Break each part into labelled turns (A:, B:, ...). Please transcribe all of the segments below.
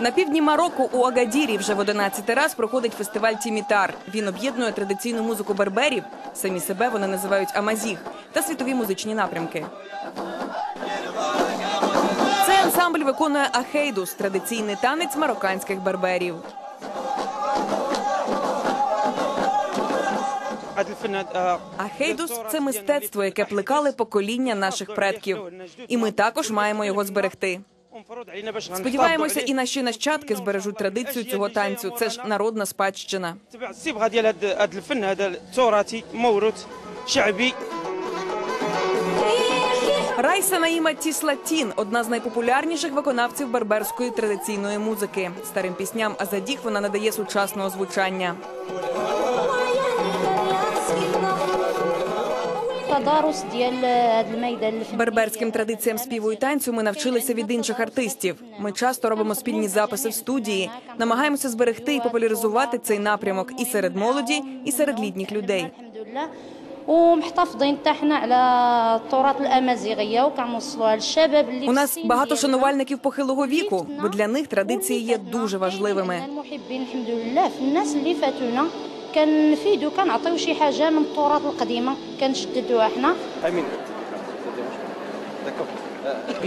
A: На півдні Марокко у Агадірі вже в 11 раз проходить фестиваль Тімітар. Він об'єднує традиційну музику берберів, самі себе вони називають Амазіг, та світові музичні напрямки. Цей ансамбль виконує ахейдус традиційний танець марокканських берберів. Ахейдус це мистецтво, яке плекали покоління наших предків. І ми також маємо його зберегти. Сподіваємося, і наші нащадки збережуть традицію цього танцю. Це ж народна спадщина. Райса Наїма Тіслатін одна з найпопулярніших виконавців берберської традиційної музики. Старим пісням Азадіх вона надає сучасного звучання. Берберським традиціям співу і танцю ми навчилися від інших артистів. Ми часто робимо спільні записи в студії, намагаємося зберегти і популяризувати цей напрямок і серед молоді, і серед літніх людей.
B: الحمد لله ومحتفظين حتى حنا على التراث الامازيغيه وكنوصلوها للشباب اللي
A: У нас
B: في السن
A: багато
B: ديالنا.
A: шанувальників похилого віку, бо для них традиції є дуже важливими.
B: المحبين الحمد لله في الناس اللي فاتونا كنفيدو كنعطيو شي حاجه من التراث القديمه كنشددوها حنا
C: امين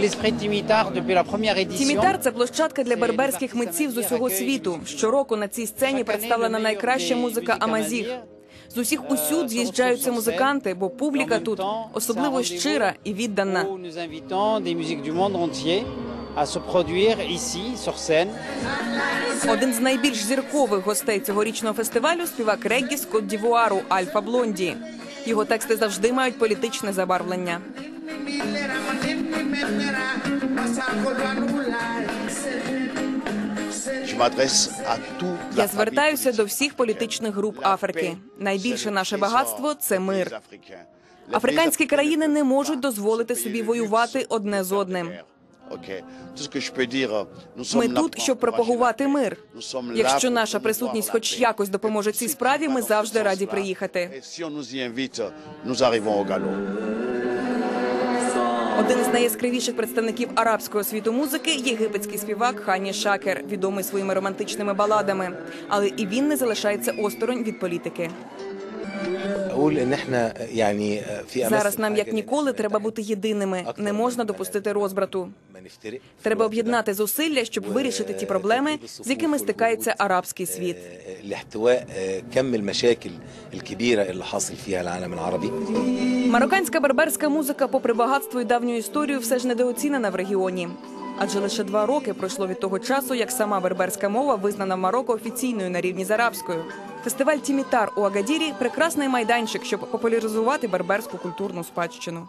D: L'esprit Timitar, depuis la première édition,
A: Тімітар це площадка для берберських митців з усього світу. Щороку на цій сцені представлена найкраща музика Амазіг. З усіх усюд з'їжджаються музиканти, бо публіка тут особливо щира і віддана. Один з найбільш зіркових гостей цьогорічного фестивалю співак реггі з Кот Дівуару Альфа Блонді. Його тексти завжди мають політичне забарвлення. Я звертаюся до всіх політичних груп Африки. Найбільше наше багатство це мир. Африканські країни не можуть дозволити собі воювати одне з одним. Ми тут, щоб пропагувати мир. Якщо наша присутність, хоч якось допоможе цій справі, ми завжди раді приїхати. Один з найяскравіших представників арабського світу музики єгипетський співак Хані Шакер, відомий своїми романтичними баладами. Але і він не залишається осторонь від політики зараз нам як ніколи треба бути єдиними. Не можна допустити розбрату. Треба об'єднати зусилля, щоб вирішити ті проблеми, з якими стикається арабський світ. Марокканська барберська музика, попри багатство і давню історію, все ж недооцінена в регіоні. Адже лише два роки пройшло від того часу, як сама берберська мова визнана в Марокко офіційною на рівні з арабською. Фестиваль Тімітар у Агадірі прекрасний майданчик, щоб популяризувати берберську культурну спадщину.